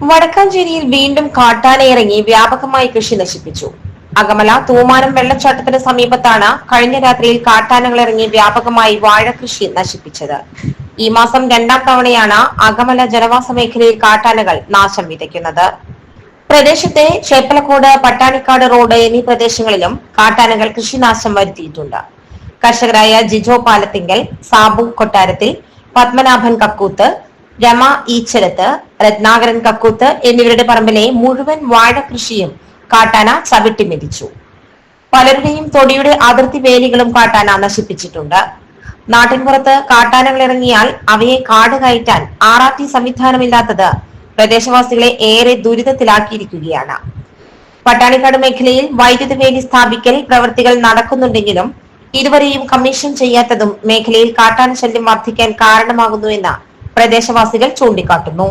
വടക്കാഞ്ചേരിയിൽ വീണ്ടും കാട്ടാനയിറങ്ങി വ്യാപകമായി കൃഷി നശിപ്പിച്ചു. അകമല തൂമാനം വെള്ളച്ചാട്ടത്തിന് സമീപത്താണ് കഴിഞ്ഞ രാത്രിയിൽ കാട്ടാനകൾ ഇറങ്ങി വ്യാപകമായി വാഴകൃഷി നശിപ്പിച്ചത്. ഈ മാസം രണ്ടാം തവണയാണ് അകമല ജനവാസ മേഖലയിൽ കാട്ടാനകൾ നാശം വിതയ്ക്കുന്നത്. പ്രദേശത്തെ ചേപ്പലക്കോട് പട്ടാണിക്കാട് റോഡ് എന്നീ പ്രദേശങ്ങളിലും കാട്ടാനകൾ കൃഷിനാശം വരുത്തിയിട്ടുണ്ട്. കർഷകരായ ജിജോ പാലത്തിങ്കൽ സാബു കൊട്ടാരത്തിൽ പത്മനാഭൻ കക്കൂത്ത് രമ ഈച്ചരത്ത് രത്നാകരൻ കക്കൂത്ത് എന്നിവരുടെ പറമ്പിലെ മുഴുവൻ വാഴ കൃഷിയും കാട്ടാന ചവിട്ടി മെതിച്ചു. പലരുടെയും തൊടിയുടെ അതിർത്തി വേലികളും കാട്ടാന നശിപ്പിച്ചിട്ടുണ്ട്. നാട്ടിൻപുറത്ത് കാട്ടാനകൾ ഇറങ്ങിയാൽ അവയെ കാട് കയറ്റാൻ ആർ ആർ ടി സംവിധാനമില്ലാത്തത് പ്രദേശവാസികളെ ഏറെ ദുരിതത്തിലാക്കിയിരിക്കുകയാണ്. പട്ടാണിക്കാട് മേഖലയിൽ വൈദ്യുതി വേലി സ്ഥാപിക്കൽ പ്രവൃത്തികൾ നടക്കുന്നുണ്ടെങ്കിലും ഇതുവരെയും കമ്മീഷൻ ചെയ്യാത്തതും മേഖലയിൽ കാട്ടാന ശല്യം വർദ്ധിക്കാൻ കാരണമാകുന്നുവെന്ന് പ്രദേശവാസികൾ ചൂണ്ടിക്കാട്ടുന്നു